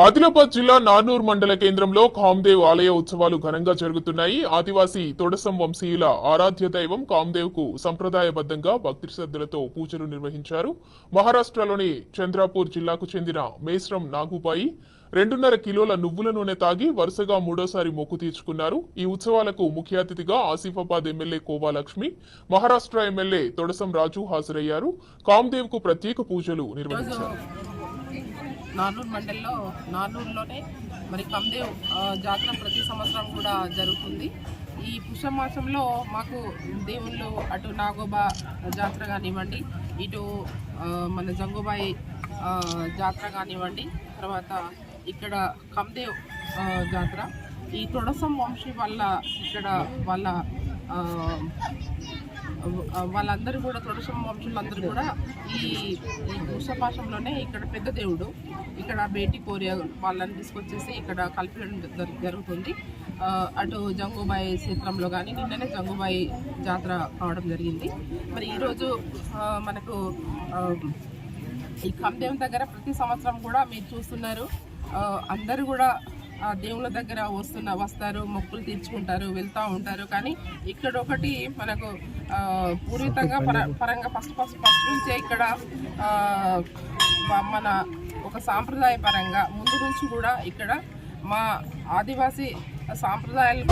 ఆదిలాబాద్ జిల్లా నార్నూర్ మండల కేంద్రంలో కామ్దేవ్ ఆలయ ఉత్సవాలు ఘనంగా జరుగుతున్నాయి. ఆదివాసీ తొడసం వంశీయుల ఆరాధ్య దైవం కామ్దేవ్కు సంప్రదాయబద్ధంగా భక్తి శ్రద్ధలతో పూజలు నిర్వహించారు. మహారాష్ట్రలోని చంద్రాపూర్ జిల్లాకు చెందిన మేస్రం నాగుబాయి రెండున్నర కిలోల నువ్వుల నూనె తాగి వరుసగా మూడోసారి మొక్కు తీర్చుకున్నారు. ఈ ఉత్సవాలకు ముఖ్య అతిథిగా ఆసిఫాబాద్ ఎమ్మెల్యే కోవాలక్ష్మి మహారాష్ట్ర ఎమ్మెల్యే తొడసం రాజు హాజరయ్యారు. కామ్దేవ్కు ప్రత్యేక పూజలు నిర్వహించారు. నార్నూరు మండల్లో నార్నూరులోనే మరి కమ్దేవ్ జాతర ప్రతి సంవత్సరం కూడా జరుగుతుంది. ఈ పుష్యమాసంలో మాకు దేవుళ్ళు అటు నాగోబా జాతర కానివ్వండి ఇటు మన జంగుబాయి జాతర కానివ్వండి తర్వాత ఇక్కడ కమ్దేవ్ జాతర. ఈ తొడసం వంశీ వల్ల ఇక్కడ వాళ్ళ వాళ్ళందరూ కూడా తొడసం వంశులందరూ కూడా ఈ ఈ వృషపాశంలోనే ఇక్కడ పెద్ద దేవుడు ఇక్కడ బేటి కోరియా వాళ్ళని తీసుకొచ్చేసి ఇక్కడ కల్పించడం జరుగుతుంది. అటు జంగుబాయి క్షేత్రంలో కానీ నిన్ననే జంగుబాయి జాతర కావడం జరిగింది. మరి ఈరోజు మనకు ఈ కందేవం దగ్గర ప్రతి సంవత్సరం కూడా మీరు చూస్తున్నారు. అందరూ కూడా దేవుళ్ళ దగ్గర వస్తున్న వస్తారు మొక్కులు తీర్చుకుంటారు వెళ్తూ ఉంటారు. కానీ ఇక్కడ ఒకటి మనకు పూర్వీతంగా పర పరంగా ఫస్ట్ ఫస్ట్ ఫస్ట్ నుంచే ఇక్కడ మన ఒక సాంప్రదాయ పరంగా ముందు నుంచి కూడా ఇక్కడ మా ఆదివాసీ సాంప్రదాయాలు